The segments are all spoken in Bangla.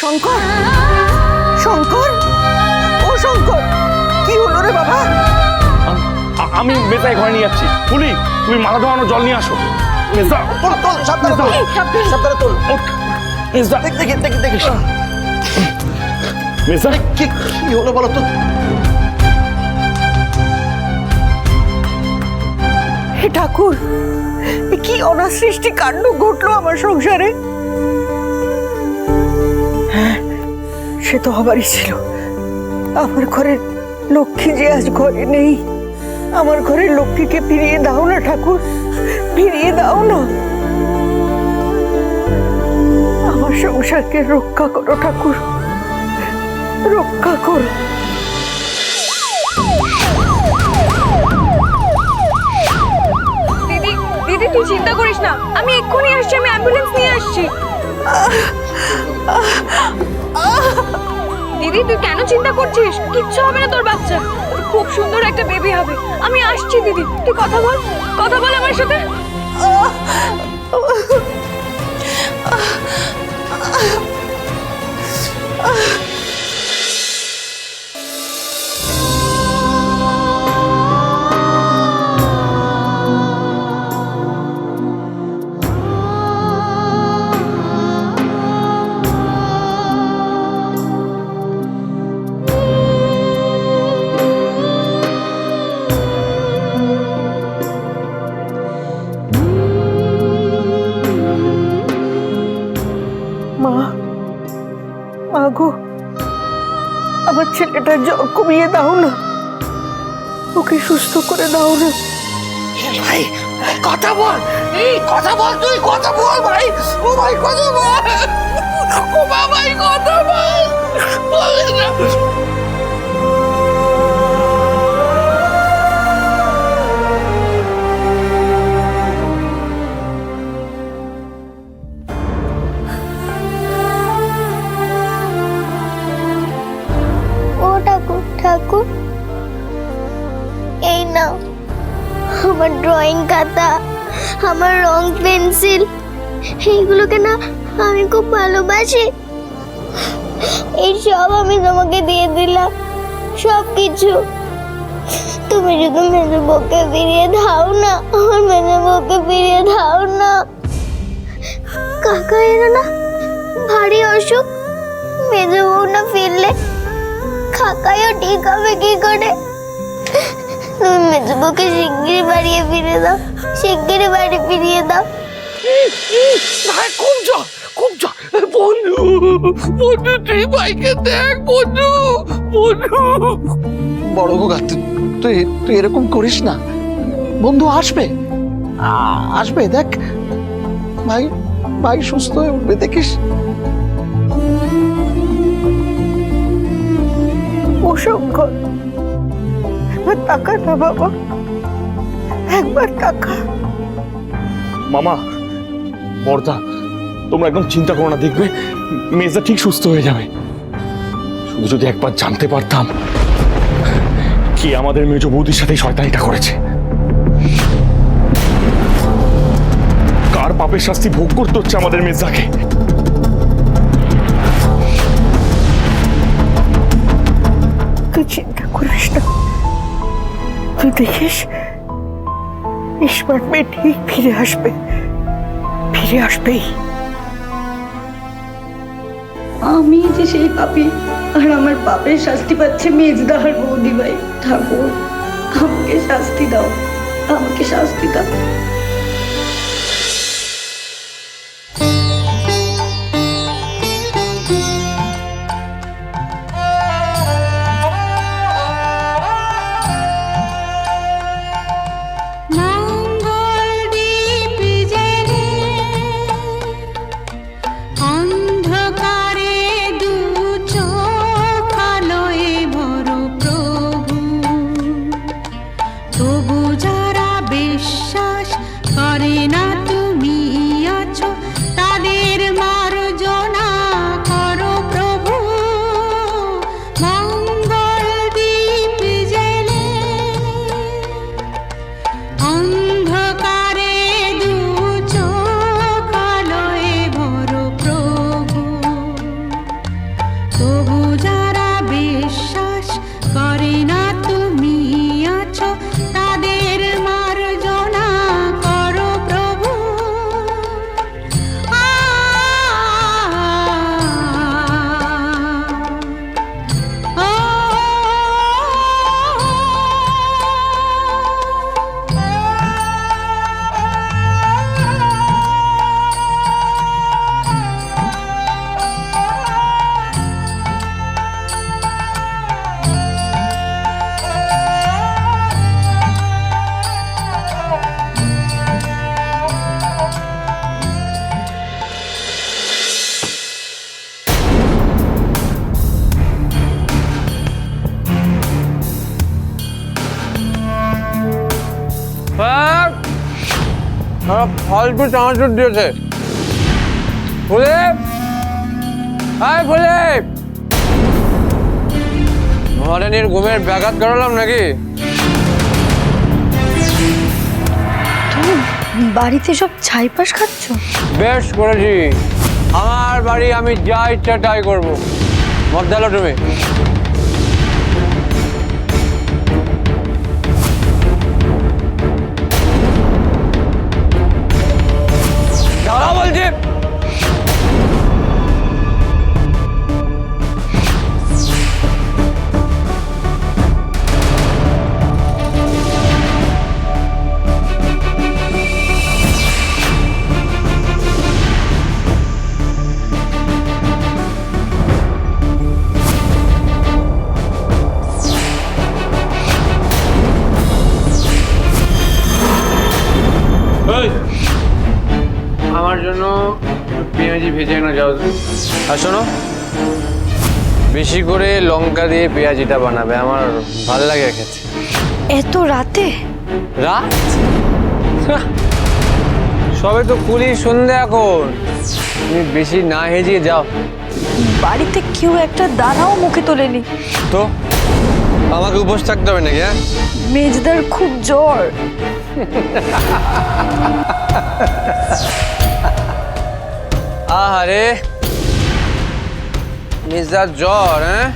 শঙ্কর? শঙ্কর? ও শঙ্কর কি হলো রে বাবা? আমি মেজাই ঘরে নিয়ে যাচ্ছি। ফুলি তুমি মাথা ধোয়ানো জল নিয়ে আসো। মেজদা তোল তোল সাবধানে তোল। ওঠ মেজদা দেখ দেখি দেখি দেখিস মেজদা কি কি হলো বলো তো? হে ঠাকুর কি অনাসৃষ্টি কাণ্ড ঘটলো আমার সংসারে? হ্যাঁ সে তো হবারই ছিল। আমার ঘরের লক্ষ্মী যে আজ ঘরে নেই, আমার ঘরের লক্ষ্মীকে ফিরিয়ে দাও না, ঠাকুর, ফিরিয়ে দাও না। আমার সংসারকে রক্ষা করো, ঠাকুর, রক্ষা করো। তুই চিন্তা করিস না। আমি এক্ষুনি আসছি, আমি অ্যাম্বুলেন্স নিয়ে আসছি। দিদি, তুই কেন চিন্তা করছিস? কিচ্ছু হবে না তোর বাচ্চা খুব সুন্দর একটা বেবি হবে। আমি আসছি, দিদি। তুই কথা বল। কথা বল আমার সাথে। মা ছেলেটার জ্বর কমিয়ে দাও না। ওকে সুস্থ করে দাও না। ভাই, কথা বল। এই, কথা বল তুই, কথা বল ভাই। ও ভাই, কথা বল। ও ভাই, কথা বল। বল না। ড্রয়িং খাতা, আমার রং পেন্সিল, এইগুলোকে না আমি খুব ভালোবাসি। এই সব আমি তোমাকে দিয়ে দিলাম, সব কিছু। তুমি যদি মেজে বউকে ফিরিয়ে দাও না, আমার মেজে বউকে ফিরিয়ে দাও না। কাকা এর না ভারী অসুখ, মেজে বউ না ফিরলে কাকাইও ঠিক হবে কি করে? তুমি মেজবুকে শিগগিরই বাড়িয়ে ফিরে দাও। শিগগিরই বাড়ি ফিরিয়ে দাও। খুব জ্বর খুব জ্বর। বন্ধু বন্ধু তুই ভাইকে দেখ বন্ধু বন্ধু। বড় গোগা তুই তুই এরকম করিস না। বন্ধু আসবে। আসবে দেখ। ভাই ভাই সুস্থ হয়ে উঠবে দেখিস। শঙ্কর একবার তাকা না বাবা। একবার তাকা মামা বর্দা তোমরা একদম চিন্তা করো না দেখবে মেজদা ঠিক সুস্থ হয়ে যাবে। শুধু যদি একবার জানতে পারতাম কি আমাদের মেজ বৌদির সাথে শয়তানিটা করেছে। কার পাপের শাস্তি ভোগ করতে হচ্ছে আমাদের মেজদাকে? তুই চিন্তা তুই দেখিস? স্মার্ট মেয়ে ঠিক ফিরে আসবে। ফিরে আসবেই। আমি যে সেই পাপি, আর আমার পাপের শাস্তি পাচ্ছে মেজদাহার বৌদি ভাই। ঠাকুর, আমাকে শাস্তি দাও, আমাকে শাস্তি দাও। ফালতু চানাচুর দিয়েছে। ফুলে হাই ফুলে মহারানীর ঘুমের ব্যাঘাত করালাম নাকি? বাড়িতে সব ছাইপাস খাচ্ছ? বেশ করেছি। আমার বাড়ি আমি যা ইচ্ছা তাই করব। মত দিলো তুমি। পেঁয়াজি ভেজে না যাও আর শোনো বেশি করে লঙ্কা দিয়ে পেঁয়াজিটা বানাবে আমার ভালো লাগে খেতে। এত রাতে? রাত? সবে তো কুলি সন্ধে এখন। তুমি বেশি না হেজিয়ে যাও। বাড়িতে কেউ একটা দানাও মুখে তোলেনি তো? আমাকে উপোস থাকতে হবে নাকি হ্যাঁ? মেজদার খুব জ্বর। আহারে। মেজদার জ্বর হ্যাঁ?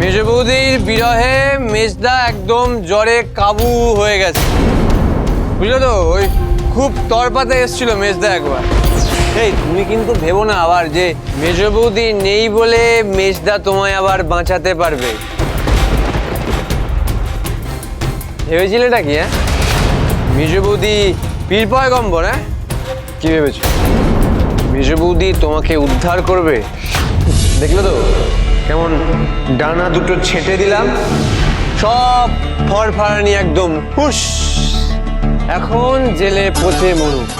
মেজ বৌদির বিরহে মেজদা একদম জ্বরে কাবু হয়ে গেছে। বুঝলো তো? ওই খুব তরপাতে এসেছিল মেজদা একবার। এই, তুমি কিন্তু ভেবো না আবার যে মেজ বৌদি নেই বলে মেজদা তোমায় আবার বাঁচাতে পারবে। ভেবেছিলেটা কি হ্যাঁ? মেজ বৌদি পীর পয়গম্বর হ্যাঁ? কি ভেবেছো? মেজ তোমাকে উদ্ধার করবে। দেখলে তো? কেমন ডানা দুটো ছেটে দিলাম। সব ফরফরানি একদম। হুস এখন জেলে পচে মরুক।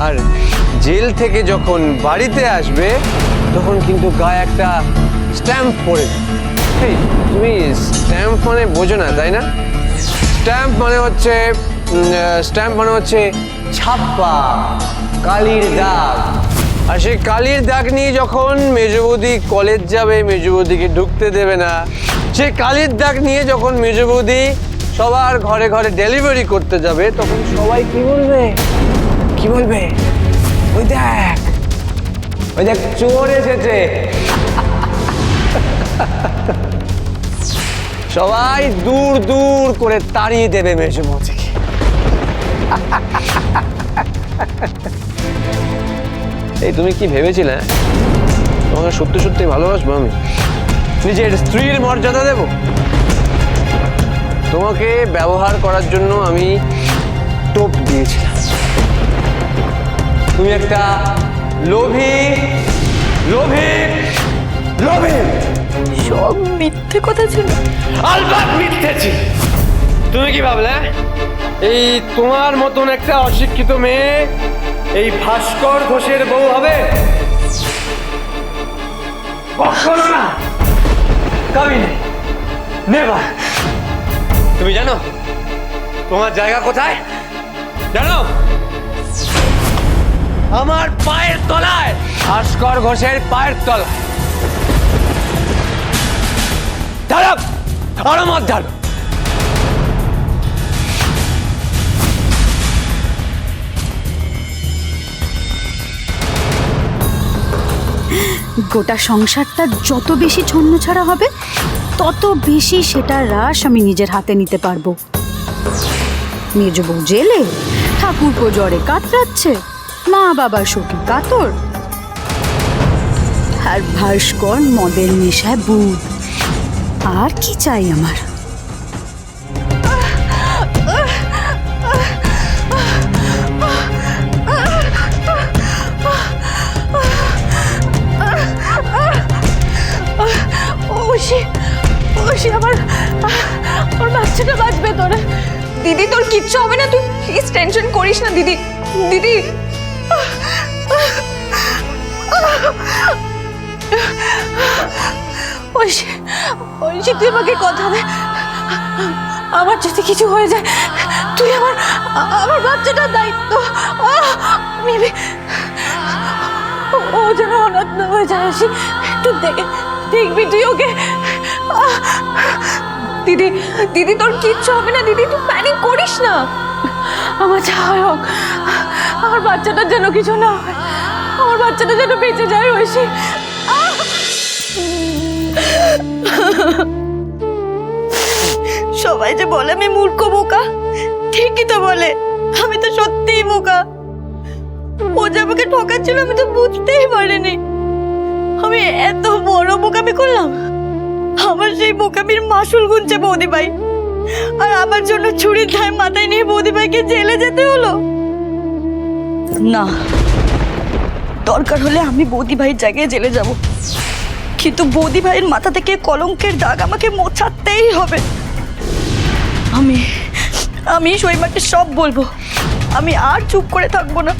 আর জেল থেকে যখন বাড়িতে আসবে, তখন কিন্তু গায়ে একটা স্ট্যাম্প পড়ে। তুমি স্ট্যাম্প মানে বোঝো না, তাই না? স্ট্যাম্প মানে হচ্ছে স্ট্যাম্প মানে হচ্ছে ছাপ্পা, কালির দাগ। আর সেই কালির দাগ নিয়ে যখন মেজবৌদি কলেজ যাবে, মেজবৌদিকে ঢুকতে দেবে না, সেই কালির দাগ নিয়ে যখন মেজবৌদি সবার ঘরে ঘরে ডেলিভারি করতে যাবে, তখন সবাই কি বলবে? কি বলবে? ওই দেখ ওই দেখ, চোর এসেছে। সবাই দূর দূর করে তাড়িয়ে দেবে মেজবৌদিকে। এই তুমি কি ভেবেছিলে? তোমাকে সত্যি সত্যি ভালোবাসবো আমি? নিজের স্ত্রীর মর্যাদা দেব? তোমাকে ব্যবহার করার জন্য আমি টোপ দিয়েছিলাম। তুমি একটা লোভী লোভী লোভী। সব মিথ্যে কথা ছিল। আলবাত মিথ্যে ছিল। তুমি কি ভাবলে? এই তোমার মতন একটা অশিক্ষিত মেয়ে এই ভাস্কর ঘোষের বউ হবে? কখনো না নেভার তুমি জানো, তোমার জায়গা কোথায়? জানো? আমার পায়ের তলায়। ভাস্কর ঘোষের পায়ের তলায়। দাঁড়াও আরও মত ধারো গোটা সংসারটা যত বেশি ছন্ন ছাড়া হবে, তত বেশি সেটা রাস আমি নিজের হাতে নিতে পারব। নিজ বউ জেলে, ঠাকুরপো জ্বরে কাতরাচ্ছে, মা বাবা শোকে কাতর। আর ভাস্কর মদের নেশায় বুধ আর কি চাই আমার? ওসি ওসি আমার আমার বাচ্চাটা বাঁচবে তোরা। দিদি, তোর কিচ্ছু হবে না, তুই প্লিজ টেনশন করিস না, দিদি দিদি। ঐশী ঐশী তুই আমাকে কথা দে। আমার যদি কিছু হয়ে যায়, তুই আমার আমার বাচ্চাটার দায়িত্ব। ও- ও যেন অনাথ না হয়ে যায়, আসি, একটু দেখে দেখবি তুই ওকে? দিদি দিদি তোর কিচ্ছু হবে না, দিদি, তুই প্যানিক করিস না। আমার যা হয় হোক, আমার বাচ্চাটার যেন কিছু না হয়, আমার বাচ্চাটা যেন বেঁচে যায় ঐশী সবাই যে বলে আমি মূর্খ বোকা, ঠিকই তো বলে, আমি তো সত্যিই বোকা। ও যে আমাকে ঠকাচ্ছিল, আমি তো বুঝতেই পারিনি। আমি এত বড় বোকামি করলাম। আমার সেই বোকামির মাসুল গুনছে বৌদি ভাই আর আমার জন্য ছুরির ধায় মাথায় নিয়ে বৌদি ভাইকে জেলে যেতে হলো। না, দরকার হলে আমি বৌদি ভাইয়ের জায়গায় জেলে যাব। কিন্তু বৌদি ভাইয়ের মাথা থেকে কলঙ্কের দাগ আমাকে মোছাতেই হবে। আমি আমি সৈমাকে সব বলব। আমি আর চুপ করে থাকব না।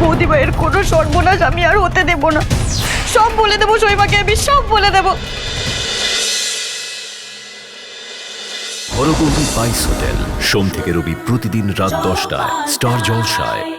বৌদি ভাইয়ের কোনো সর্বনাশ আমি আর হতে দেব না। সব বলে দেবো সৈমাকে আমি সব বলে দেবো। হরগৌরী বাইস হোটেল। সোম থেকে রবি প্রতিদিন রাত দশটায়, স্টার জলসায়।